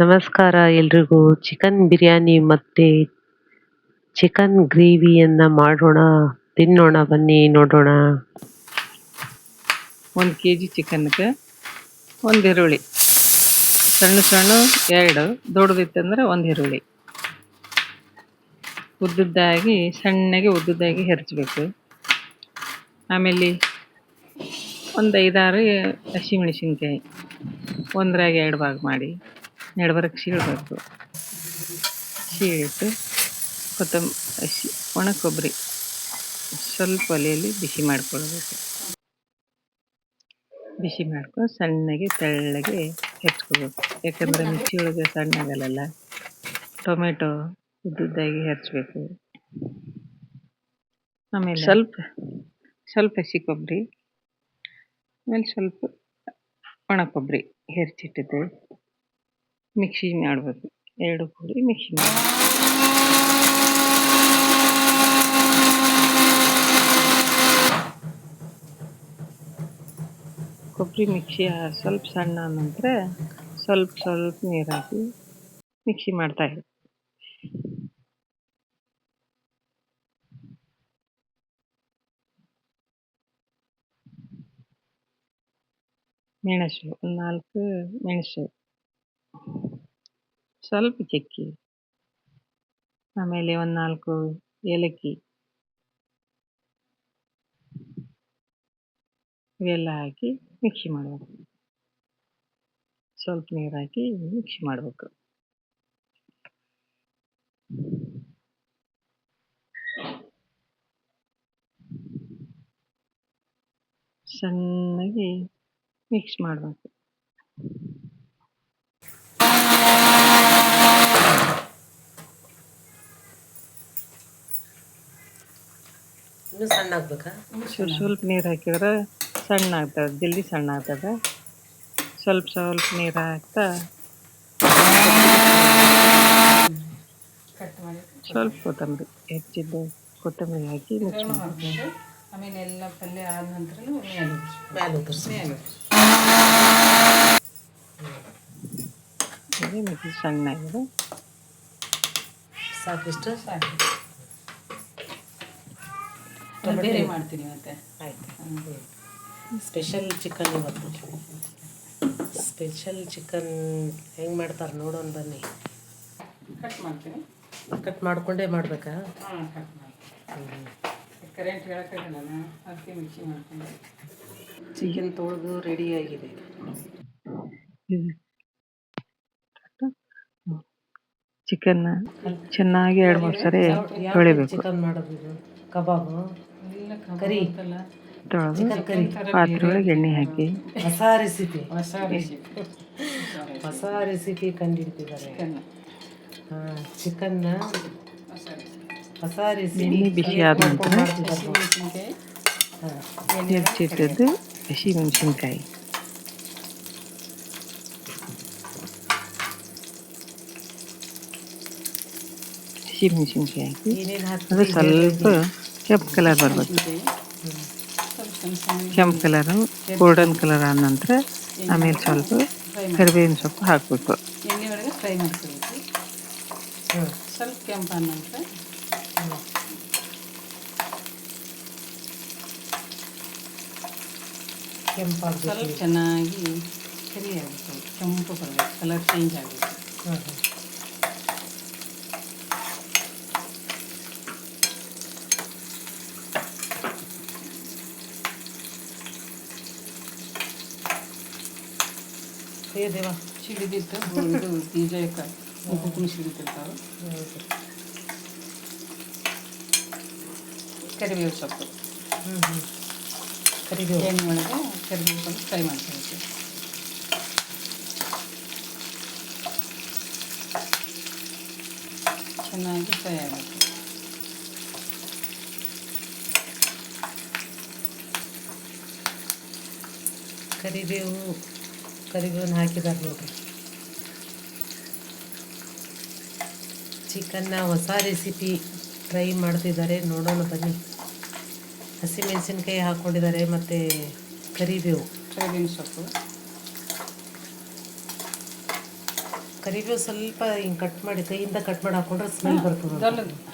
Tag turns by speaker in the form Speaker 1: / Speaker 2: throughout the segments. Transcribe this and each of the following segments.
Speaker 1: ನಮಸ್ಕಾರ ಎಲ್ರಿಗೂ. ಚಿಕನ್ ಬಿರಿಯಾನಿ ಮತ್ತೆ ಚಿಕನ್ ಗ್ರೇವಿಯನ್ನ ಮಾಡೋಣ. ತಿನ್ನೋಣ, ಬನ್ನಿ, ನೋಡೋಣ.
Speaker 2: ಒಂದು ಕೆ ಜಿ ಚಿಕನ್ಗೆ ಒಂದು ಈರುಳ್ಳಿ. ಸಣ್ಣ ಸಣ್ಣ ಎರಡು. ದೊಡ್ಡದಿತ್ತಂದ್ರೆ ಒಂದು ಈರುಳ್ಳಿ. ಉದ್ದುದ್ದಾಗಿ, ಸಣ್ಣಗೆ ಉದ್ದುದ್ದಾಗಿ ಹೆರಚಬೇಕು. ಆಮೇಲೆ ಒಂದು ಐದಾರು ಹಸಿಮೆಣಸಿನ್ಕಾಯಿ. ಒಂದರಾಗ ಎರಡು ಭಾಗ ಮಾಡಿ. ನಡ್ಬರಕ್ಕೆ ಸೀಳಬೇಕು ಸೀಳಿಟ್ಟು ಕೊತ್ತಂಬ ಹಸಿ ಒಣ ಕೊಬ್ಬರಿ ಸ್ವಲ್ಪ ಒಲೆಯಲ್ಲಿ ಬಿಸಿ ಮಾಡ್ಕೊಳ್ಬೇಕು. ಬಿಸಿ ಮಾಡ್ಕೊಂಡು ಸಣ್ಣಗೆ ತೆಳ್ಳಗೆ ಹೆಚ್ಕೋಬೇಕು. ಯಾಕಂದರೆ ಮಿರ್ಚಿ ಒಳಗೆ ಸಣ್ಣ ಆಗಲ್ಲ ಟೊಮೆಟೊ ಉದ್ದುದ್ದಾಗಿ ಹೆರ್ಚ್ಬೇಕು ಆಮೇಲೆ ಸ್ವಲ್ಪ ಸ್ವಲ್ಪ ಹಸಿ ಕೊಬ್ಬರಿ ಆಮೇಲೆ ಸ್ವಲ್ಪ ಒಣ ಕೊಬ್ಬರಿ ಹೆರ್ಚಿಟ್ಟಿದ್ದು. ಮಿಕ್ಸಿ ಮಾಡಬೇಕು. ಎರಡು ಕೂಡಿ ಮಿಕ್ಸಿ ಕೊಬ್ಬರಿ ಮಿಕ್ಸಿ ಸ್ವಲ್ಪ ಸಣ್ಣ ನಂತರ ಸ್ವಲ್ಪ ಸ್ವಲ್ಪ ನೀರು ಹಾಕಿ ಮಿಕ್ಸಿ ಮಾಡ್ತಾ ಇರಿ. ಮೆಣಸು, ಒಂದು ನಾಲ್ಕು ಮೆಣಸು. ಸ್ವಲ್ಪ ಚಕ್ಕೆ. ಆಮೇಲೆ ಒಂದು ನಾಲ್ಕು ಏಲಕ್ಕಿ. ಇವೆಲ್ಲ ಹಾಕಿ ಮಿಕ್ಸಿ ಮಾಡಬೇಕು. ಸ್ವಲ್ಪ ನೀರು ಹಾಕಿ ಮಿಕ್ಸಿ ಮಾಡಬೇಕು. ಸಣ್ಣಗೆ ಮಿಕ್ಸ್ ಮಾಡಬೇಕು.
Speaker 1: ಇನ್ನೂ ಸಣ್ಣ ಆಗ್ಬೇಕಾ?
Speaker 2: ಸ್ವಲ್ಪ ನೀರು ಹಾಕಿದ್ರೆ ಸಣ್ಣ ಆಗ್ತದೆ ಜಲ್ದಿ ಸಣ್ಣ ಆಗ್ತದೆ. ಸ್ವಲ್ಪ ಸ್ವಲ್ಪ ನೀರು ಹಾಕ್ತಾ ಸ್ವಲ್ಪ ಕೊತ್ತಂಬರಿ ಹೆಚ್ಚಿದ್ದು ಕೊತ್ತಂಬರಿ ಹಾಕಿ ಮಿಕ್ಸ್ ಮಾಡಿ.
Speaker 3: ಆಮೇಲೆ ಎಲ್ಲ ಪಲ್ಯ ಆದ ನಂತರ
Speaker 1: ಮ್ಯಾಲ
Speaker 2: ಮಿಕ್ಸಿ ಸಣ್ಣ ಆಗಿದೆ.
Speaker 1: ಸಾಕಿಷ್ಟು
Speaker 3: ಸಾಕು. ಬೇರೆ ಮಾಡ್ತೀನಿ ಮತ್ತೆ.
Speaker 1: ಆಯ್ತು. ಸ್ಪೆಷಲ್ ಚಿಕನ್ ಇವತ್ತು. ಸ್ಪೆಷಲ್ ಚಿಕನ್ ಹೆಂಗೆ ಮಾಡ್ತಾರೆ ನೋಡೋಣ ಬನ್ನಿ.
Speaker 3: ಕಟ್ ಮಾಡ್ತೀನಿ.
Speaker 1: ಕಟ್ ಮಾಡ್ಕೊಂಡೇ ಮಾಡಬೇಕಾ?
Speaker 3: ಹಾಂ ಕಟ್ ಮಾಡ್ತೀನಿ. ಕರೆಂಟ್ ಹೇಳಕ್ಕಾಗಲ್ಲ ಅದಕ್ಕೆ ಮಿಕ್ಸಿ ಮಾಡ್ತೀನಿ.
Speaker 1: ಚಿಕನ್ ತೊಳೆದು ರೆಡಿ ಆಗಿದೆ.
Speaker 2: ಚಿಕನ್ ಚೆನ್ನಾಗಿ ಎರಡು ಮೂರು ಸರಿ ತೊಳಿಬೇಕು.
Speaker 1: ಚಿಕನ್ ಮಾಡೋದು ಕಬಾಬು? ಕರಿ.
Speaker 3: ಕಬಾಬಲ್ಲ
Speaker 2: ತೊಳೆದು
Speaker 1: ಚಿಕನ್ ಕರಿ
Speaker 2: ಪಾತ್ರೆ ಒಳಗೆ ಎಣ್ಣೆ ಹಾಕಿ.
Speaker 1: ಹೊಸ ರೆಸಿಪಿ
Speaker 3: ಹೊಸ ರೆಸಿಪಿ
Speaker 1: ಹೊಸ ರೆಸಿಪಿ ಕಂಡಿಡ್ತಿದ್ದಾರೆ.
Speaker 3: ಚಿಕನ್
Speaker 1: ಹಾಂ ಚಿಕನ್ನ
Speaker 3: ಹೊಸ ರೆಸಿಪಿ
Speaker 1: ಹೊಸ ರೆಸಿಪಿ
Speaker 2: ಎಣ್ಣೆ ಬಿಸಿ ಆದ ನಂತರ
Speaker 3: ಮೆಣಸಿನ್ಕಾಯಿ
Speaker 1: ಹಾಂ.
Speaker 2: ಹೆಚ್ಚಿಟ್ಟದ್ದು ಹಸಿ ಮೆಣಸಿನ್ಕಾಯಿ ಹಸಿ ಮೆಣಸಿನ್ಕಾಯಿ ಹಾಕಿ.
Speaker 1: ಏನೇನು
Speaker 2: ಅದು
Speaker 1: ಹಾಕ್ತೀವಿ
Speaker 2: ಸ್ವಲ್ಪ ಕೆಂಪು ಕಲರ್ ಬರಬೇಕು. ಕೆಂಪು ಕಲರು ಗೋಲ್ಡನ್ ಕಲರ್ ಆದ ನಂತರ ಆಮೇಲೆ ಸ್ವಲ್ಪ ಕರಿಬೇವಿನ ಸೊಪ್ಪು ಹಾಕಬೇಕು.
Speaker 3: ಎಣ್ಣೆ ಒಳಗೆ ಫ್ರೈ ಮಾಡ್ಕೋಬೇಕು. ಸ್ವಲ್ಪ ಕೆಂಪು ಆದ ನಂತರ ಸ್ವಲ್ಪ ಚೆನ್ನಾಗಿ ಕೆಂಪು ಬರಬೇಕು ಕಲರ್ ಚೇಂಜ್ ಆಗಬೇಕು.
Speaker 1: ಅಯ್ಯೋ ದೇವ
Speaker 3: ಸಿಡಿದಿತ್ತು ಇದು ಬೀಜ ಕುಂಕುಮ ಸಿಡಿತಿರ್ತಾವೆ ಕರಿಬೇವು ಸೊಪ್ಪು
Speaker 1: ಹ್ಞೂ ಹ್ಞೂ ಕರಿಬೇವು.
Speaker 3: ಏನು ಮಾಡಿದ್ರೆ ಕರಿಬೇವು ಸೊಪ್ಪು ಫ್ರೈ ಮಾಡ್ಕೊಬೇಕು ಚೆನ್ನಾಗಿ ಫ್ರೈ ಆಗಬೇಕು.
Speaker 1: ಕರಿಬೇವು. ಕರಿಬೇವನ್ನ ಹಾಕಿದ್ದಾರೆ ನೋಡ್ರಿ. ಚಿಕನ್ನ ಹೊಸ ರೆಸಿಪಿ ಟ್ರೈ ಮಾಡ್ತಿದ್ದಾರೆ ನೋಡೋಣ ಬನ್ನಿ. ಹಸಿಮೆಣಸಿನ್ಕಾಯಿ ಹಾಕ್ಕೊಂಡಿದ್ದಾರೆ ಮತ್ತು ಕರಿಬೇವು.
Speaker 3: ಕರಿಬೇವಿನ ಸೊಪ್ಪು.
Speaker 1: ಕರಿಬೇವು ಸ್ವಲ್ಪ ಹಿಂಗೆ ಕಟ್ ಮಾಡಿ ಕೈಯಿಂದ ಕಟ್ ಮಾಡಿ ಹಾಕೊಂಡ್ರೆ ಸ್ಮೆಲ್ ಬರ್ತದೆ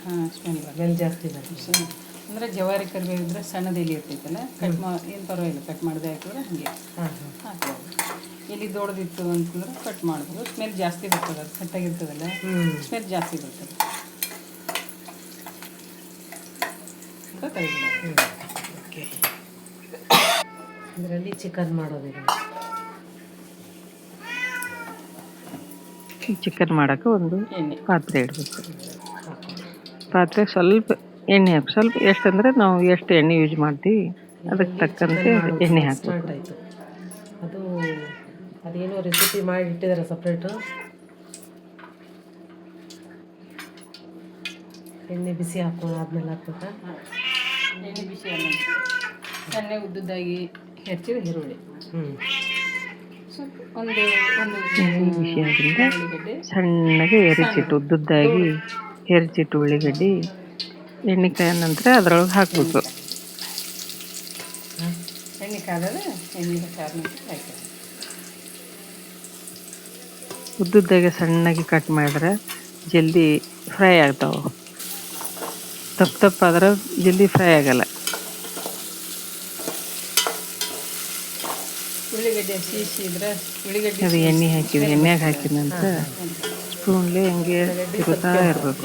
Speaker 3: ಹಾಂ ಸ್ಮೆಲ್
Speaker 1: ಸ್ಮೆಲ್ ಜಾಸ್ತಿ ಬರ್ತದೆ.
Speaker 3: ಅಂದರೆ ಜವಾರಿ ಕರಿಬೇವು ಇದ್ದರೆ ಸಣ್ಣದಿಲಿ ಇರ್ತೈತಲ್ಲ ಕಟ್ ಮಾ ಏನು ಪರವಾಗಿಲ್ಲ ಕಟ್ ಮಾಡದೆ ಹಾಕಿದ್ರೆ ಹಾಗೆ.
Speaker 1: ಹಾಂ ಹಾಂ.
Speaker 3: ಹಾಕ್ಬೋದು. ಎಲ್ಲಿ ದೊಡ್ಡದಿತ್ತು ಅಂತಂದ್ರೆ ಕಟ್ ಮಾಡ್ಬೋದು. ಸ್ಮೆಲ್ ಜಾಸ್ತಿ ಬರ್ತದೆ ಅದು ಕಟ್ಟಾಗಿರ್ತದಲ್ಲ
Speaker 1: ಹ್ಞೂ
Speaker 3: ಸ್ಮೆಲ್ ಜಾಸ್ತಿ ಬರ್ತದೆ.
Speaker 1: ಅದರಲ್ಲಿ ಇದರಲ್ಲಿ ಚಿಕನ್ ಮಾಡೋದಿದೆ
Speaker 2: ಚಿಕನ್ ಮಾಡೋಕೆ ಒಂದು
Speaker 3: ಎಣ್ಣೆ.
Speaker 2: ಪಾತ್ರೆ ಇಡಬೇಕು. ಪಾತ್ರೆ ಸ್ವಲ್ಪ ಎಣ್ಣೆ ಹಾಕಿ ಸ್ವಲ್ಪ ಎಷ್ಟಂದರೆ ನಾವು ಎಷ್ಟು ಎಣ್ಣೆ ಯೂಸ್ ಮಾಡ್ತೀವಿ ಅದಕ್ಕೆ ತಕ್ಕಂತೆ ಎಣ್ಣೆ ಹಾಕಬೇಕು.
Speaker 1: ಅದು ಅದೇನೋ ರೆಸಿಪಿ ಮಾಡಿ ಇಟ್ಟಿದ್ದಾರೆ ಸಪ್ರೇಟು ಎಣ್ಣೆ ಬಿಸಿ ಹಾಕೊಂಡು ಆದ್ಮೇಲೆ ಹಾಕ್ಬೇಕಾ?
Speaker 3: ಎಣ್ಣೆ ಬಿಸಿ ಸಣ್ಣ ಉದ್ದುದ್ದಾಗಿ ಹೆಚ್ಚಿದ ಈರುಳ್ಳಿ.
Speaker 1: ಹ್ಞೂ
Speaker 3: ಒಂದು ಒಂದು
Speaker 2: ಬಿಸಿ ಆದ್ರಿಂದ ಸಣ್ಣಗೆ ಎರಿಚಿಟ್ಟು ಉದ್ದುದ್ದಾಗಿ ಹೆರಿಚಿಟ್ಟು ಉಳ್ಳಿಗಡ್ಡಿ ಎಣ್ಣೆ ಕಾಯ ನಂತರ ಅದ್ರೊಳಗೆ ಹಾಕಬೇಕು.
Speaker 3: ಎಣ್ಣೆ ಎಣ್ಣೆ ಕಾದ ನಂತರ ಹಾಕಿ
Speaker 2: ಉದ್ದುದ್ದಾಗೆ ಸಣ್ಣಗೆ ಕಟ್ ಮಾಡಿದ್ರೆ ಜಲ್ದಿ ಫ್ರೈ ಆಗ್ತಾವೆ. ತಪ್ಪ ತಪ್ಪಾದ್ರೆ ಜಲ್ದಿ ಫ್ರೈ ಆಗಲ್ಲ. ಅದು ಎಣ್ಣೆ ಹಾಕಿದ್ವಿ ಎಣ್ಣೆಗೆ ಹಾಕಿದ ನಂತರ ಸ್ಪೂನ್ಲಿ ಹಂಗೆ ತಿರುತ್ತಾ ಇರಬೇಕು.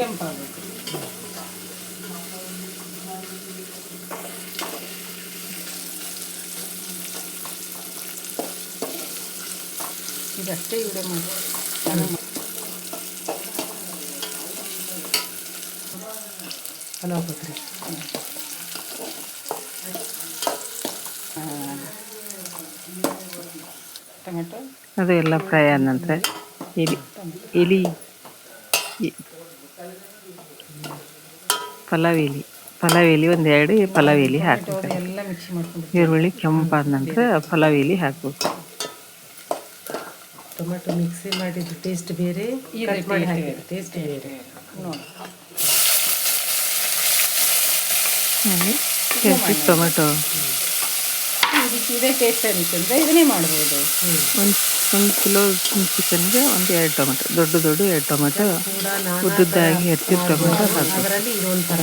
Speaker 3: ಇದಷ್ಟೇ ವಿಡಿಯೋ ಮಾಡಿ ಟೊಮೆಟೊ
Speaker 2: ಅದು ಎಲ್ಲ ಫ್ರೈ ಆದ ನಂತರ ಎಲಿ ಎಲಿ ಪಲಾವ್ ಎಲೆ ಪಲಾವ್ ಎಲೆ ಒಂದು ಎರಡು ಪಲಾವ್ ಎಲೆ ಹಾಕಬೇಕು. ಈರುಳ್ಳಿ ಕೆಂಪಾದ ನಂತರ ಪಲಾವ್ ಎಲೆ ಹಾಕಬೇಕು.
Speaker 1: ಟೊಮೆಟೊ ಮಿಕ್ಸಿ ಮಾಡಿದ್ದು ಟೇಸ್ಟ್ ಬೇರೆ ಕಟ್ ಮಾಡಿ ಹಾಕಿದ್ದು ಟೇಸ್ಟ್ ಬೇರೆ.
Speaker 3: ನೋಡಿ.
Speaker 2: ಟೊಮೆಟೊ.
Speaker 3: ಇದಕ್ಕೆ ಇದೇ ಟೇಸ್ಟ್ ಅನಿಸ್ತಂದ್ರೆ ಇದನ್ನೇ ಮಾಡ್ಬೋದು.
Speaker 2: ಒಂದು ಒಂದು ಕಿಲೋ ಚಿಕನ್ಗೆ ಒಂದು ಎರಡು ಟೊಮೆಟೊ ದೊಡ್ಡ ದೊಡ್ಡ ಎರಡು ಟೊಮೆಟೊ ಉದ್ದುದ್ದಾಗಿ ಹೆಚ್ಚಿದ ಟೊಮೆಟೊ
Speaker 1: ಅದರಲ್ಲಿ ಇದೊಂದು ಥರ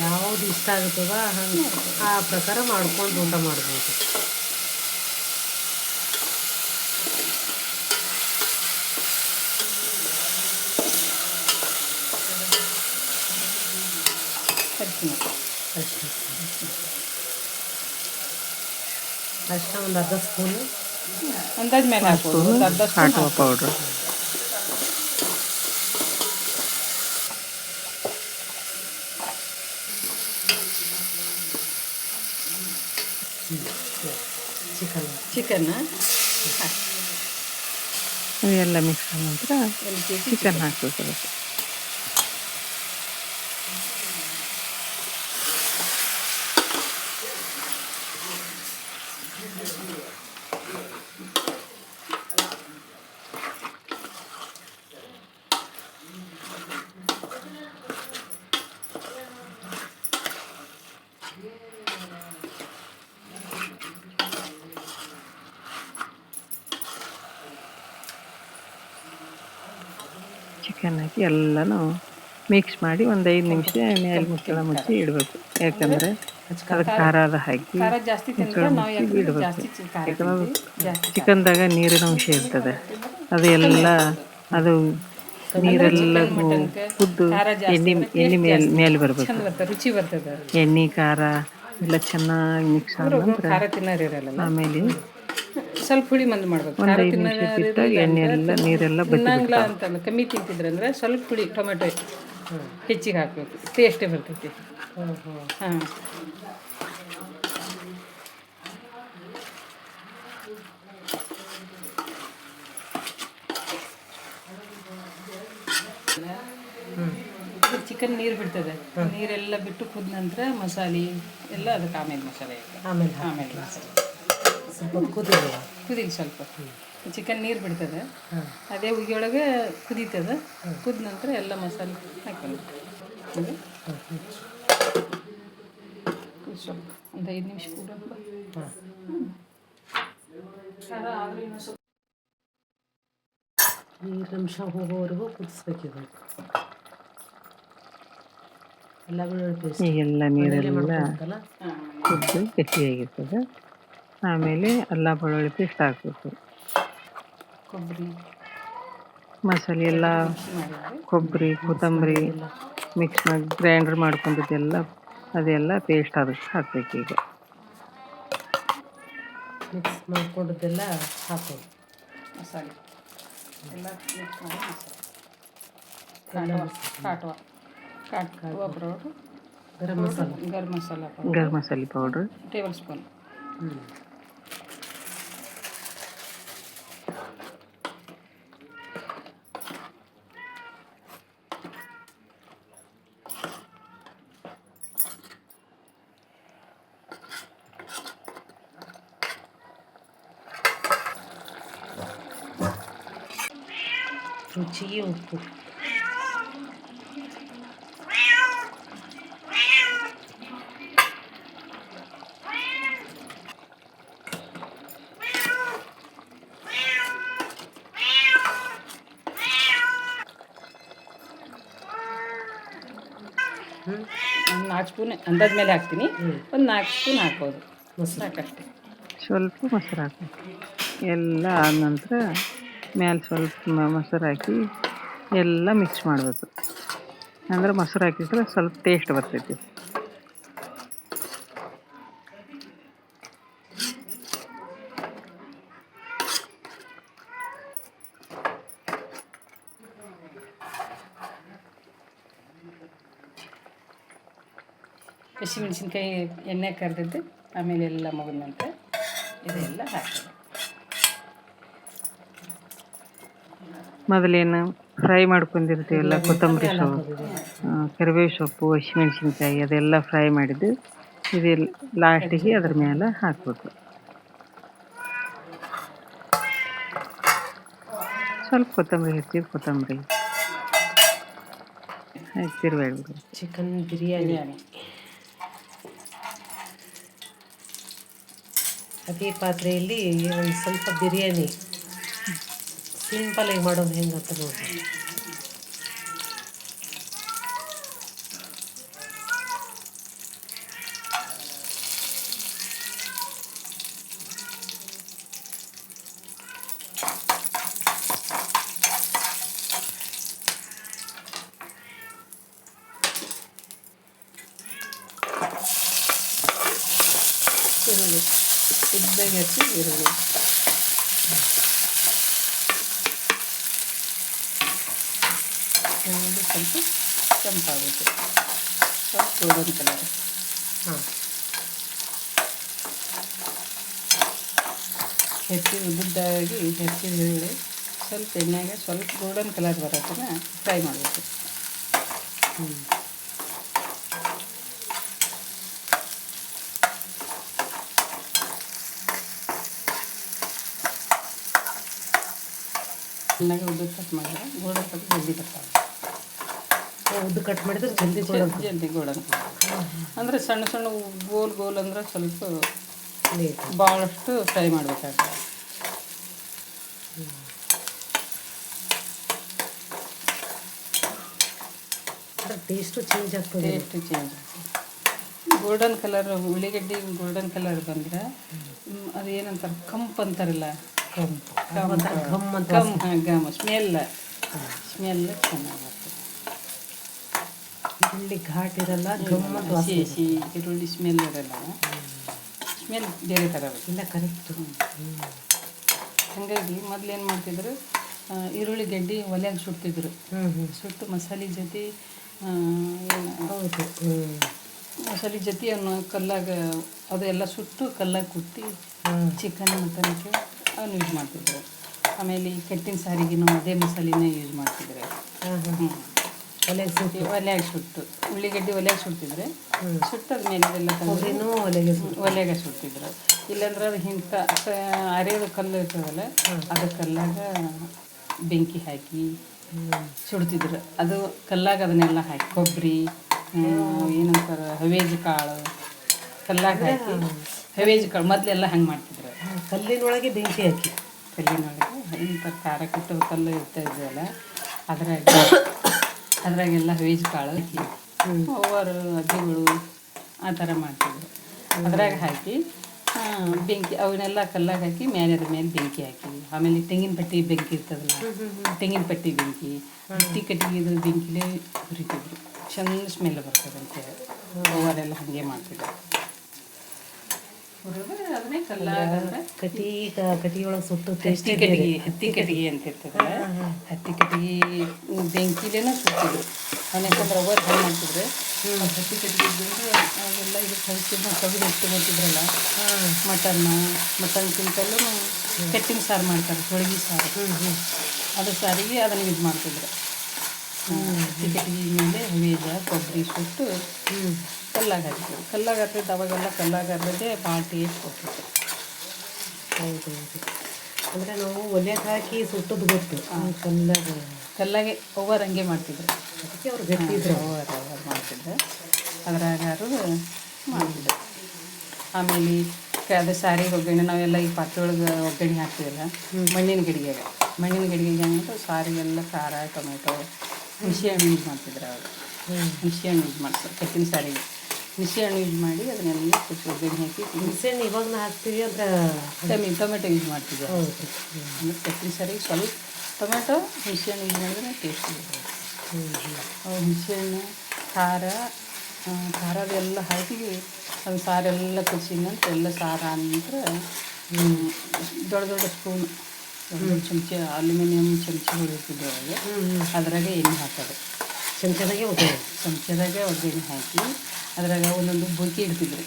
Speaker 1: ಯಾವುದು ಇಷ್ಟ ಆಗುತ್ತದ ಹಂಗೆ ಆ ಪ್ರಕಾರ ಮಾಡ್ಕೊಂಡು ಊಟ ಮಾಡ್ಬೋದು
Speaker 3: ಅರಿಶಿನ
Speaker 1: ಅಷ್ಟೇ ಅಷ್ಟೇ ಒಂದು ಅರ್ಧ ಸ್ಪೂನು.
Speaker 3: ಅಂದಾಜ್ ಮೇಲೆ ಹಾಕ್ಬೋದು. ಒಂದು ಅರ್ಧ ಸ್ಪೂನ್
Speaker 2: ಹಾಕುವ ಪೌಡ್ರು
Speaker 1: ಚಿಕನ್.
Speaker 3: ಚಿಕನ್
Speaker 2: ಎಲ್ಲ ಮಿಕ್ಸ್
Speaker 3: ಮಾಡಿದ್ರೆ
Speaker 2: ಚಿಕನ್ ಹಾಕಬೇಕು ಅದಕ್ಕೆ ಚಿಕನ್ ಹಾಕಿ ಎಲ್ಲನೂ ಮಿಕ್ಸ್ ಮಾಡಿ ಒಂದು ಐದು ನಿಮಿಷ ಮೇಲೆ ಮುಚ್ಚಳ ಮುಚ್ಚಿ ಇಡಬೇಕು. ಯಾಕಂದ್ರೆ ಅದಕ್ಕೆ ಖಾರ ಅದ ಹಾಕಿ
Speaker 3: ಖಾರ ಜಾಸ್ತಿ ತಿಂದ್ರೆ ನಾವು ಯಾಕಂದ್ರೆ
Speaker 2: ಇಡ್ಬೇಕು.
Speaker 3: ಜಾಸ್ತಿ ಚಿ- ಖಾರ ತಿಂತೀವಿ. ಜಾಸ್ತಿ
Speaker 2: ಚಿಕನ್ದಾಗ ನೀರಿನ ಅಂಶ ಇರ್ತದೆ. ಅದೆಲ್ಲ ಅದು ನೀರೆಲ್ಲ ಕುದ್ದು ಎಣ್ಣೆ ಎಣ್ಣೆ ಮೇಲೆ ಮೇಲೆ ಬರಬೇಕು
Speaker 3: ರುಚಿ ಬರ್ತದೆ
Speaker 2: ಎಣ್ಣೆ ಖಾರ ಎಲ್ಲ ಚೆನ್ನಾಗಿ ಮಿಕ್ಸ್ ಆದ ನಂತರ ಆಮೇಲೆ
Speaker 3: ಸ್ವಲ್ಪ ಹುಳಿ ಮಂದ್ ಮಾಡ್ಬೇಕು. ಖಾರ
Speaker 2: ಎಣ್ಣೆ ಎಲ್ಲ ನೀರೆಲ್ಲ
Speaker 3: ಅಂತಂದ್ರೆ ಕಮ್ಮಿ ತಿಂತಿದ್ರಂದ್ರೆ ಸ್ವಲ್ಪ ಹುಳಿ ಟೊಮೆಟೊ. ಹೆಚ್ಚಿಗೆ ಹಾಕಬೇಕು. ಟೇಸ್ಟ್ ಬರ್ತೈತಿ. ಹಾಂ. ಚಿಕನ್ ನೀರು ಬಿಡ್ತದೆ. ನೀರೆಲ್ಲ ಬಿಟ್ಟು ಕುದ ನಂತರ ಮಸಾಲೆ ಎಲ್ಲ ಅದಕ್ಕೆ ಆಮೇಲೆ ಮಸಾಲೆ.
Speaker 1: ಆಮೇಲೆ
Speaker 3: ಆಮೇಲೆ ಮಸಾಲೆ.
Speaker 1: ಸ್ವಲ್ಪ ಕುದಿಲ್ಲ
Speaker 3: ಕುದಿಲ್ಲ ಸ್ವಲ್ಪ. ಚಿಕನ್ ನೀರು ಬಿಡ್ತದೆ. ಅದೇ ಉಗಿಯೊಳಗೆ ಕುದೀತದೆ. ಕುದ ನಂತರ ಎಲ್ಲ ಮಸಾಲೆ ಹಾಕೊಂಡು ಸ್ವಲ್ಪ. ಒಂದು ಐದು ನಿಮಿಷ ಕೂಡ
Speaker 1: ನೀರು ನಿಮಿಷ ಹೋಗೋವರೆಗೂ ಕುದಿಸ್ಬೇಕಿದೆ ಎಲ್ಲ
Speaker 2: ನೀರೆಲ್ಲ ಕುದ್ದು ಗಟ್ಟಿಯಾಗಿರ್ತದೆ. ಆಮೇಲೆ ಅಲ್ಲ ಬೆಳ್ಳುಳ್ಳಿ ಪೇಸ್ಟ್ ಹಾಕಬೇಕು.
Speaker 3: ಕೊಬ್ಬರಿ.
Speaker 2: ಮಸಾಲೆ ಎಲ್ಲ
Speaker 3: ಮಿಕ್ಸಿ
Speaker 2: ಕೊಬ್ಬರಿ ಕೊತ್ತಂಬರಿ ಮಿಕ್ಸ್ ಮಾಡಿ ಗ್ರೈಂಡರ್ ಮಾಡ್ಕೊಂಡಿದ್ದೆಲ್ಲ ಅದೆಲ್ಲ ಪೇಸ್ಟ್ ಅದಕ್ಕೆ ಹಾಕ್ಬೇಕು ಈಗ.
Speaker 1: ಮಿಕ್ಸ್ ಮಾಡ್ಕೊಂಡಿದ್ದೆಲ್ಲ ಹಾಕೋದು
Speaker 3: ಮಸಾಲೆ. ಎಲ್ಲ ಮಿಕ್ಸ್ ಮಾಡಿ ಮಸಾಲೆ. ಕಾಟುವ ಕಾಟುವ. ಕಾಟುವ powder
Speaker 1: garam masala.
Speaker 3: Garam masala powder
Speaker 2: garam masala powder
Speaker 3: table spoon
Speaker 1: ಹ್ಞೂ ರುಚಿಗೆ ಉಪ್ಪು ಹ್ಞೂ
Speaker 3: ಒಂದು ನಾಲ್ಕು ಸ್ಪೂನ್ ಅಂದಾಜ ಮೇಲೆ ಹಾಕ್ತೀನಿ. ಒಂದು ನಾಲ್ಕು ಸ್ಪೂನ್ ಹಾಕ್ಬೋದು
Speaker 1: ಮೊಸರು.
Speaker 3: ಹಾಕಷ್ಟೇ
Speaker 2: ಸ್ವಲ್ಪ ಮೊಸರು ಹಾಕಿ. ಎಲ್ಲ ಆದ ನಂತರ ಮೇಲೆ ಸ್ವಲ್ಪ ಮ- ಮೊಸರು ಹಾಕಿ ಎಲ್ಲ ಮಿಕ್ಸ್ ಮಾಡಬೇಕು. ಅಂದ್ರೆ ಮೊಸರು ಹಾಕಿದ್ರೆ ಸ್ವಲ್ಪ ಟೇಸ್ಟ್ ಬರ್ತೈತಿ.
Speaker 3: ಹಸಿಮೆಣಸಿನ್ಕಾಯಿ ಎಣ್ಣೆ ಕರೆದಿದ್ದು ಆಮೇಲೆ ಎಲ್ಲ ಮುಗಿದ ನಂತರ ಇದೆಲ್ಲ ಹಾಕಬೇಕು
Speaker 2: ಮೊದಲೇನು ಫ್ರೈ ಮಾಡ್ಕೊಂಡಿರ್ತೀವಲ್ಲ ಕೊತ್ತಂಬರಿ ಸೊಪ್ಪು. ಕರಿಬೇವು ಸೊಪ್ಪು ಹಸಿಮೆಣ್ಸಿನ್ಕಾಯಿ ಅದೆಲ್ಲ ಫ್ರೈ ಮಾಡಿದ್ದು ಇದೆಲ್ಲ ಲಾಸ್ಟಿಗೆ ಅದ್ರ ಮೇಲೆ ಹಾಕ್ಬೇಕು. ಸ್ವಲ್ಪ ಕೊತ್ತಂಬರಿ ಹೆಚ್ಚಿದ ಕೊತ್ತಂಬರಿ. ಹಾಕಿ
Speaker 1: ಚಿಕನ್ ಬಿರಿಯಾನಿ ಅದೇ ಪಾತ್ರೆಯಲ್ಲಿ ಒಂದು ಸ್ವಲ್ಪ ಬಿರಿಯಾನಿ. ಸಿಂಪಲಾಗಿ ಮಾಡೋದು ಹೆಂಗಂತ ನೋಡಿ
Speaker 3: ಈರುಳ್ಳಿ ಉದ್ದಾಗ ಹೆಚ್ಚಿ ಈರುಳ್ಳಿ ಈರುಳ್ಳಿ ಸ್ವಲ್ಪ ಕೆಂಪಾಗಬೇಕು ಸ್ವಲ್ಪ ಗೋಲ್ಡನ್ ಕಲರ್
Speaker 1: ಹಾಂ
Speaker 3: ಹೆಚ್ಚಿ ಉದ್ದುದ್ದಾಗಿ ಹೆಚ್ಚಿ ಈರುಳ್ಳಿ ಸ್ವಲ್ಪ ಎಣ್ಣೆಗೆ ಸ್ವಲ್ಪ ಗೋಲ್ಡನ್ ಕಲರ್ ಬರೋತನ ಫ್ರೈ ಮಾಡಬೇಕು.
Speaker 1: ಹ್ಞೂ
Speaker 3: ಚೆನ್ನಾಗಿ ಉದ್ದು ಕಟ್ ಮಾಡಿದ್ರೆ ಗೋಲ್ಡನ್ ಕಲರ್ ಜಲ್ದಿ ಬರ್ತಾವೆ.
Speaker 1: ಉದ್ದು ಕಟ್ ಮಾಡಿದ್ರೆ ಜಲ್ದಿ
Speaker 3: ಜಲ್ದಿ ಗೋಲ್ಡನ್ ಅಂದರೆ ಸಣ್ಣ ಸಣ್ಣ ಗೋಲ್ ಗೋಲ್ ಅಂದ್ರೆ ಸ್ವಲ್ಪ ಭಾಳಷ್ಟು ಫ್ರೈ ಮಾಡಬೇಕಾಗ್ತದೆ.
Speaker 1: ಟೇಸ್ಟು ಚೇಂಜ್ ಆಗ್ತದೆ?
Speaker 3: ಟೇಸ್ಟು ಚೇಂಜ್ ಗೋಲ್ಡನ್ ಕಲರ್ ಉಳ್ಳಿಗಡ್ಡಿ ಗೋಲ್ಡನ್ ಕಲರ್ ಬಂದ್ರೆ ಅದು ಏನಂತಾರೆ? ಕಂಪ್ ಅಂತಾರಲ್ಲ?
Speaker 1: ಕೆಂಪು. ಅಂತ
Speaker 3: ಹಾಂ ಗಮ್. ಸ್ಮೆಲ್. ಸ್ಮೆಲ್ ಚೆನ್ನಾಗಿ
Speaker 1: ಈರುಳ್ಳಿ ಘಾಟ್ ಇರಲ್ಲ ವಾಸನೆ
Speaker 3: ಹಸಿ ಈರುಳ್ಳಿ ಸ್ಮೆಲ್ ಇರಲ್ಲ. ಸ್ಮೆಲ್ ಬೇರೆ ಥರ
Speaker 1: ಇಲ್ಲ ಕರೆಕ್ಟು.
Speaker 3: ಹಾಗಾಗಿ ಮೊದ್ಲು ಏನು ಮಾಡ್ತಿದ್ರು ಈರುಳ್ಳಿ ಗಡ್ಡಿ ಒಲೆಯಾಗಿ ಸುಡ್ತಿದ್ರು. ಸುಟ್ಟು ಮಸಾಲೆ ಜೊತೆ
Speaker 1: ಹೌದು.
Speaker 3: ಮಸಾಲೆ ಜೊತೆ ಕಲ್ಲಾಗ ಅದೆಲ್ಲ ಸುಟ್ಟು ಕಲ್ಲಾಗ ಕುಟ್ಟಿ ಚಿಕನ್ ಮಟನ್ಗೆ ಅವನು ಯೂಸ್ ಮಾಡ್ತಿದ್ರು. ಆಮೇಲೆ ಈ ಕಟ್ಟಿನ ಸಾರಿಗೆನೂ ಅದೇ ಮಸಾಲೆನೇ ಯೂಸ್ ಮಾಡ್ತಿದ್ರೆ.
Speaker 1: ಒಲೆ ಸುಟ್ಟಿ
Speaker 3: ಹ್ಞೂ
Speaker 1: ಒಲೆಗೆ ಸುಟ್ಟು.
Speaker 3: ಒಲೆಯಾಗ ಸುಟ್ಟು. ಉಳ್ಳಿಗಡ್ಡಿ ಒಲೆಯಾಗ ಸುಡ್ತಿದ್ರೆ ಸುಟ್ಟದ ಮೇಲೆ ಎಲ್ಲ
Speaker 1: ಕೊಬ್ಬರಿನೂ ಒಲೆಗೆ
Speaker 3: ಒಲೆಯಾಗ ಸುಡ್ತಿದ್ರು ಇಲ್ಲಾಂದ್ರೆ ಅದು ಹಿಂತ ಅರೆಯೋದು ಕಲ್ಲು ಇರ್ತದಲ್ಲ ಅದು ಕಲ್ಲಾಗ ಬೆಂಕಿ ಹಾಕಿ ಸುಡ್ತಿದ್ರು. ಅದು ಕಲ್ಲಾಗ ಅದನ್ನೆಲ್ಲ ಹಾಕಿ ಕೊಬ್ಬರಿ ಏನಂತಾರೆ ಹವೇಜ್ ಕಾಳು ಕಲ್ಲಾಗ ಹಾಕಿ ಹವೇಜ್ ಕಾಳು ಮೊದಲೆಲ್ಲ ಹಂಗೆ ಮಾಡ್ತಿದ್ರು.
Speaker 1: ಕಲ್ಲಿನೊಳಗೆ ಬೆಂಕಿ ಹಾಕಿ.
Speaker 3: ಕಲ್ಲಿನೊಳಗೆ. ಇಂಥ ಖಾರ ಕಟ್ಟು ಕಲ್ಲು ಇರ್ತಾ ಇದ್ವಲ್ಲ ಅದ್ರಾಗ ಅದ್ರಾಗೆಲ್ಲ ಹವೇಜ್ ಕಾಳು ಹಾಕಿ ಒಬ್ಬರು ಅಜ್ಜಿಗಳು ಆ ಥರ ಮಾಡ್ತಿದ್ರು. ಅದ್ರಾಗ ಹಾಕಿ ಬೆಂಕಿ ಅವನ್ನೆಲ್ಲ ಕಲ್ಲಾಗ ಹಾಕಿ ಮೇಲೆ ಅದ್ರ ಮೇಲೆ ಬೆಂಕಿ ಹಾಕಿ. ಆಮೇಲೆ ತೆಂಗಿನ ಪಟ್ಟಿ ಬೆಂಕಿ ಇರ್ತದಲ್ಲ ತೆಂಗಿನ ಪಟ್ಟಿ ಬೆಂಕಿ ಹತ್ತಿ ಕಟ್ಟಿಗೆದು ಬೆಂಕಿಲೇ ಹುರಿತಿದ್ರು. ಚಂದ ಸ್ಮೆಲ್ ಬರ್ತದೆ ಅಂತೇಳಿ ಅವರೆಲ್ಲ ಹಾಗೆ ಮಾಡ್ತಿದ್ರು. ಹುರಿದು ಅದನ್ನೇ ಕಲ್ಲಾಗ
Speaker 1: ಕಟಿ ಕಟಿ ಒಳಗೆ ಸುಟ್ಟು
Speaker 3: ಹತ್ತಿ
Speaker 1: ಟೇಸ್ಟಿ
Speaker 3: ಕಟ್ಟಿಗೆ ಹತ್ತಿ ಕಟ್ಟಿಗೆ ಅಂತ ಇರ್ತದ ಹತ್ತಿ ಕಟ್ಟಿಗೆ ಬೆಂಕಿಲೇನ ಸುಡ್ತಿದ್ರು. ಅವನೇಕಂದ್ರೆ ಅವರ್ ಹೆಂಗೆ ಮಾಡ್ತಿದ್ರೆ ಅದ್ ಹತ್ತಿ ಕಟ್ಟಿದ್ದು ಅವೆಲ್ಲ ಇದಕ್ಕೆ ಹಚ್ಚಿದ್ದು ತೆಗೆದು ಬರ್ತಿದ್ರಲ್ಲ ಮಟನ್ನ ಮಟನ್ ತಿಂತಲ್ಲೂ ಕಟ್ಟಿನ ಸಾರು ಮಾಡ್ತಾರೆ ಹೋಳಿಗೆ ಸಾರು. ಅದು ಸಾರಿಗೆ ಅದನ್ನು ಇದು ಮಾಡ್ತಿದ್ರು. ಹತ್ತಿ ಕಟ್ಟಿಗೆ ಮೇಲೆ ಬೀಜ ಕೊಬ್ಬರಿ ಸುಟ್ಟು ಕಲ್ಲಾಗ ಹಾಕ್ತಿದ್ರು ಕಲ್ಲಾಗ ಹಾಕಿದ್ದು ಅವಾಗೆಲ್ಲ ಕಲ್ಲಾಗ ಹಾಕಿದ್ರೆ ಭಾಳ ಟೇಸ್ಟ್ ಕೊಡ್ತಿತ್ತು
Speaker 1: ಹೌದು ಹೌದು. ಅಂದರೆ ನಾವು ಒಲೆಗೆ ಹಾಕಿ ಸುಟ್ಟದ್ದು ಗೊತ್ತು. ಕಲ್ಲಾಗ.
Speaker 3: ಕಲ್ಲಾಗೆ ಓವರ್ ಹಂಗೆ ಮಾಡ್ತಿದ್ರು.
Speaker 1: ಅದಕ್ಕೆ ಅವ್ರು
Speaker 3: ಗಟ್ಟಿದ್ರು ಮಾಡ್ತಿದ್ದೆ. ಅದ್ರಾಗಾರು ಮಾಡ್ತಿದ್ದೆ ಆಮೇಲೆ ಅದು ಸಾರಿಗೆ ಒಗ್ಗರಣೆ ನಾವೆಲ್ಲ ಈ ಒಳಗೆ ಒಗ್ಗರಣೆ ಹಾಕ್ತಿವಲ್ಲ ಮಣ್ಣಿನ ಗಡಿಗೆಗೆ ಮಣ್ಣಿನ ಗಡಿಗೆಗೆ ಅಂದ್ಬಿಟ್ಟು ಸಾರಿಗೆಲ್ಲ ಖಾರ ಟೊಮೆಟೊ ಹುಣಸೆ ಹಣ್ಣು ಯೂಸ್ ಮಾಡ್ತಿದ್ರು ಅವರು. ಹುಣಸೆ ಹಣ್ಣು ಯೂಸ್ ಮಾಡ್ತಾರೆ ಕಟ್ಟಿನ ಸಾರಿಗೆ ಹುಣಸೆ ಹಣ್ಣು ಯೂಸ್ ಮಾಡಿ ಅದನ್ನೆಲ್ಲ ಕುಚ್ಚು ಒಗ್ಗರಣೆ ಹಾಕಿ
Speaker 1: ಹುಣಸೆಹಣ್ಣು ಇವಾಗ ಹಾಕ್ತೀವಿ ಅಂದ್ರೆ
Speaker 3: ಟಮಿ ಟೊಮೆಟೊ ಯೂಸ್ ಮಾಡ್ತಿದ್ದೆ
Speaker 1: ಹೌದು
Speaker 3: ಅಂದ್ರೆ ಕಟ್ಟಿನ ಸಾರಿಗೆ ಸ್ವಲ್ಪ ಟೊಮೆಟೊ ಹುಣಸೆ ಹಣ್ಣು ಯೂಸ್ ಮಾಡಿದ್ರೆ ಟೇಸ್ಟ್ ಇರುತ್ತೆ ಅವು ಹುಣಸೆಹಣ್ಣು ಖಾರ ಖಾರ ಅದೆಲ್ಲ ಹಾಕಿ ಅದು ಸಾರೆಲ್ಲ ಕುದಿಸಿದ ನಂತರ ಎಲ್ಲ ಸಾರು ಅಂತ ದೊಡ್ಡ ದೊಡ್ಡ ಸ್ಪೂನ್ ದೊಡ್ಡ ದೊಡ್ಡ ಚಮಚ ಅಲ್ಯೂಮಿನಿಯಂ ಚಮಚಗಳು ಇರ್ತಿದ್ವು ಅವಾಗ ಅದ್ರಾಗೆ ಎಣ್ಣೆ ಹಾಕೋದು.
Speaker 1: ಚಮಚದಾಗೆ ಹೋಗ್ತೇವೆ
Speaker 3: ಚಮಚದಾಗೆ ಒಗ್ಗರಣೆ ಹಾಕಿ ಅದ್ರಾಗ ಒಂದೊಂದು ಬುರ್ಕಿ ಇಡ್ತಿದ್ರು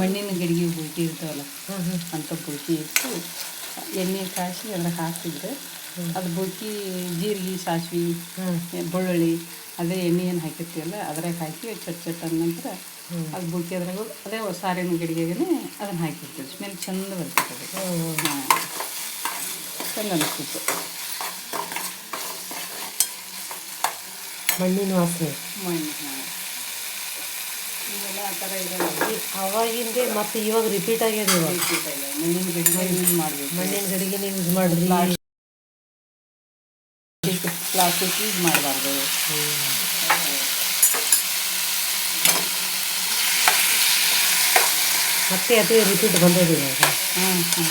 Speaker 3: ಮಣ್ಣಿನ ಗಡಿಗೆ ಬುರ್ಕಿ ಇರ್ತಾವಲ್ಲ ಅಂಥ ಬುರ್ಕಿ ಇಟ್ಟು ಎಣ್ಣೆ ಕಾಯಿಸಿ ಅದ್ರಾಗ ಹಾಕ್ತಿದ್ರೆ ಅದು ಬುಕ್ಕಿ ಜೀರಿಗೆ ಸಾಸಿವೆ ಬೆಳ್ಳುಳ್ಳಿ ಅದೇ ಎಣ್ಣೆ ಏನು ಹಾಕಿರ್ತೀವಲ್ಲ ಅದ್ರಾಗ ಹಾಕಿ ಚಟ್ ಚಟ್ ಅಂದ ನಂತರ ಅದು ಬುಕ್ಕಿ ಅದ್ರಾಗ ಅದೇ ಸಾರಿನ ಗಡಿಗೆಗೆ ಅದನ್ನು ಹಾಕಿರ್ತೀವಿ. ಸ್ಮೆಲ್ ಚಂದ ಬರ್ತದೆ ಅದು. ಹಾಂ. ಚಂದ ಅನಿಸ್ತಿತ್ತು.
Speaker 1: ಮಣ್ಣಿನ ವಾಸನೆ.
Speaker 3: ಮಣ್ಣು ಈಗೆಲ್ಲ ಆ ಥರ
Speaker 1: ಅವಾಗಿಂದೇ ಮತ್ತೆ ಇವಾಗ ರಿಪೀಟ್ ಆಗ್ಯದ ಇವಾಗ.
Speaker 3: ಮಣ್ಣಿನ ಗಡಿಗೆ ಯೂಸ್ ಮಾಡಬೇಕು.
Speaker 1: ಮಣ್ಣಿನ ಗಡಿಗೆನೇ ಯೂಸ್ ಮಾಡಿದ್ರಿ
Speaker 3: ಪ್ಲಾಸ್ಟಿಕ್ ಯೂಸ್ ಮಾಡಬಾರ್ದು.
Speaker 1: ಮತ್ತೆ ಅದೇ ರಿಪೀಟ್ ಬಂದಿದೆ ಹಾಂ
Speaker 3: ಹಾಂ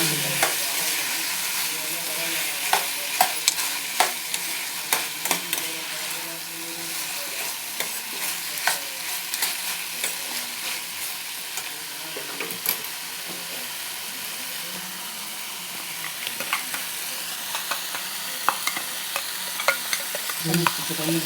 Speaker 1: ಒಂದು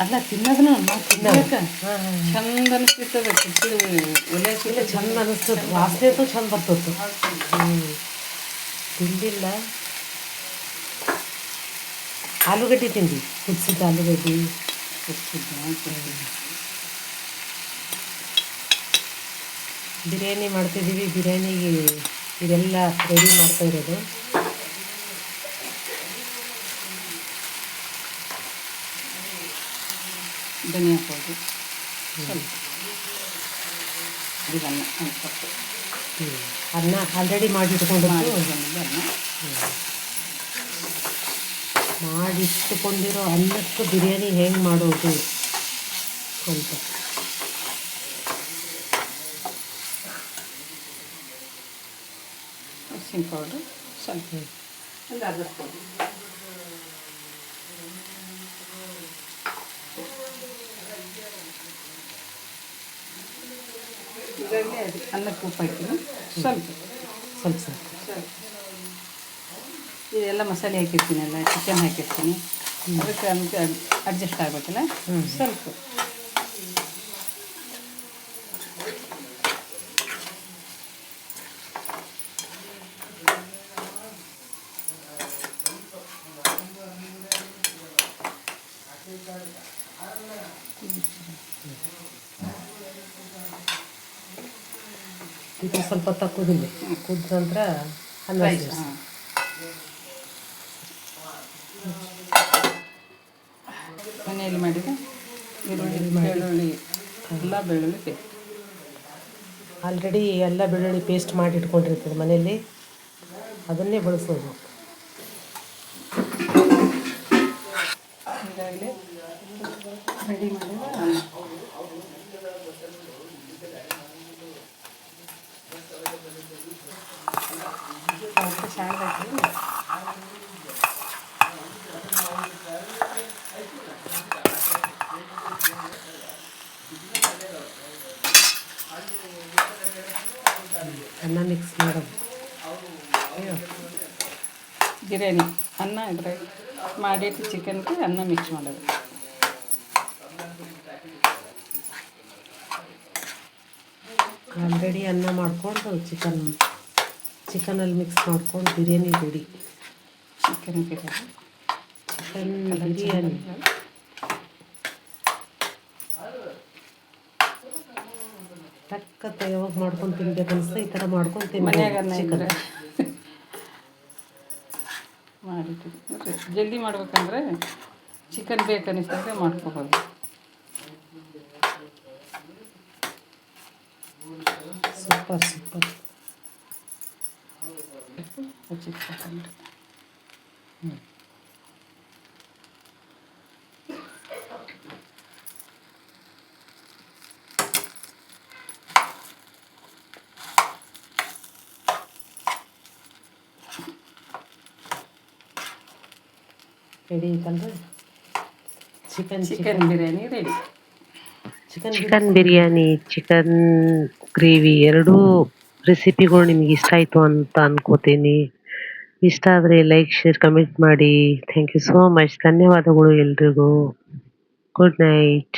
Speaker 3: ಅಲ್ಲ ತಿನ್ನೋದನ್ನ
Speaker 1: ಹಾಂ
Speaker 3: ಚಂದ ಅನಿಸ್ತಿರ್ತದೆ ಕುಟ್ಟಿದ ಒಲೆ
Speaker 1: ಇಲ್ಲ ಚಂದ ಅನಿಸ್ತದೆ ವಾಸನೆ ಅಂತೂ ಚಂದ ಬರ್ತದೆ ತಿಂದಿಲ್ಲ ಆಲೂಗಡ್ಡೆ ತಿಂದು ಕುದಿಸಿದ ಆಲೂಗಡ್ಡೆ. ಬಿರಿಯಾನಿ ಮಾಡ್ತಿದ್ದೀವಿ. ಬಿರಿಯಾನಿಗೆ ಇದೆಲ್ಲ ರೆಡಿ ಮಾಡ್ತಾ ಇರೋದು.
Speaker 3: ಧನಿಯಾ ಪೌಡ್ರು ಸ್ವಲ್ಪ ಸ್ವಲ್ಪ
Speaker 1: ಹ್ಞೂ ಅನ್ನ ಆಲ್ರೆಡಿ ಮಾಡಿ ಇಟ್ಕೊಂಡಿದ್ದು
Speaker 3: ಮಾಡಿಟ್ಕೊಂಡಿದ್ದೆ ಅನ್ನ
Speaker 1: ಮಾಡಿಟ್ಟುಕೊಂಡಿರೋ ಅನ್ನಕ್ಕೆ ಬಿರಿಯಾನಿ ಹೆಂಗೆ ಮಾಡೋದು ಅಂತ.
Speaker 3: ಅರಿಶಿನ ಪೌಡ್ರು ಸ್ವಲ್ಪ ಒಂದು ಅರ್ಧ ಸ್ಪೂನ್. ಅದು ಅನ್ನಕ್ಕೆ ಉಪ್ಪು ಹಾಕಿನಿ ಸ್ವಲ್ಪ
Speaker 1: ಸ್ವಲ್ಪ. ಸ್ವಲ್ಪ
Speaker 3: ಇದೆಲ್ಲ ಮಸಾಲೆ ಹಾಕಿರ್ತೀನಲ್ಲ ಚಿಕನ್ ಹಾಕಿರ್ತೀನಿ. ಅದಕ್ಕೆ ಅದಕ್ಕೆ ಅಡ್ಜಸ್ಟ್ ಆಗಬೇಕಲ್ಲ? ಸ್ವಲ್ಪ.
Speaker 1: ಸ್ವಲ್ಪ ಕುದಿಲಿ ಕುದ್ದ ನಂತರ ಅನ್ನ ಸೇರ್ಸಿ.
Speaker 3: ಮನೆಯಲ್ಲಿ ಮಾಡಿದ ಈರುಳ್ಳಿ ಬೆಳ್ಳುಳ್ಳಿ ಎಲ್ಲ ಬೆಳ್ಳುಳ್ಳಿ ಪೇಸ್ಟ್
Speaker 1: ಆಲ್ರೆಡಿ ಎಲ್ಲ ಬೆಳ್ಳುಳ್ಳಿ ಪೇಸ್ಟ್ ಮಾಡಿ ಇಟ್ಕೊಂಡಿರ್ತದೆ ಮನೆಯಲ್ಲಿ. ಅದನ್ನೇ ಬಳಸೋದು.
Speaker 3: ಈಗಾಗಲೇ ರೆಡಿ ಮಾಡಿದ ಅನ್ನ ಸ್ವಲ್ಪ ಶಾವಿಗೆ ಹಾಕಿ
Speaker 1: ಅನ್ನ ಮಿಕ್ಸ್ ಮಾಡೋದು
Speaker 3: ಅಯ್ಯೋ ಬಿರಿಯಾನಿ ಅನ್ನ ಇದ್ರಾಗ ಮಾಡಿಟ್ಟು ಚಿಕನ್ಗೆ ಅನ್ನ ಮಿಕ್ಸ್ ಮಾಡೋದು.
Speaker 1: ಆಲ್ರೆಡಿ ಅನ್ನ ಮಾಡ್ಕೊಂಡು ಚಿಕನ್ ಚಿಕನಲ್ಲಿ ಮಿಕ್ಸ್ ಮಾಡ್ಕೊಂಡು biryani ready
Speaker 3: chicken biryani
Speaker 1: chicken biryani. ಟಕ್ಕತ್ತ ಯಾವಾಗ ಮಾಡ್ಕೊಂಡು ತಿನ್ಬೇಕು ಅನಿಸ್ತಾ ಈ ಥರ ಮಾಡ್ಕೊಂಡು
Speaker 3: ಮನ್ಯಾಗ ಅನ್ನ
Speaker 1: ತಿನ್ಬೇಕು
Speaker 3: ಇದ್ರೆ.
Speaker 1: ಚಿಕನ್
Speaker 3: ಮಾಡಿಟ್ಟಿದ್ದು ನೋಡ್ರಿ, ಜಲ್ದಿ ಮಾಡ್ಬೇಕಂದ್ರೆ ಚಿಕನ್ ಬೇಕನ್ನಿಸಿದ್ರೆ ಮಾಡ್ಕೋಬೋದು.
Speaker 1: Super super.
Speaker 3: ಹಚ್ಚಿಟ್ಕೊಂಡ್ರೆ
Speaker 1: ರೆಡಿ ಐತಲ್ರಿ? Chicken
Speaker 3: chicken biryani ready
Speaker 1: chicken
Speaker 4: chicken biryani chicken gravy ಎರಡೂ ರೆಸಿಪಿಗಳು ನಿಮ್ಗೆ ಇಷ್ಟ ಆಯಿತು ಅಂತ ಅನ್ಕೋತೀನಿ. ಇಷ್ಟ ಆದರೆ ಲೈಕ್ ಶೇರ್ ಕಮೆಂಟ್ ಮಾಡಿ. ಥ್ಯಾಂಕ್ ಯು ಸೋ ಮಚ್ ಧನ್ಯವಾದಗಳು ಎಲ್ರಿಗೂ. Good night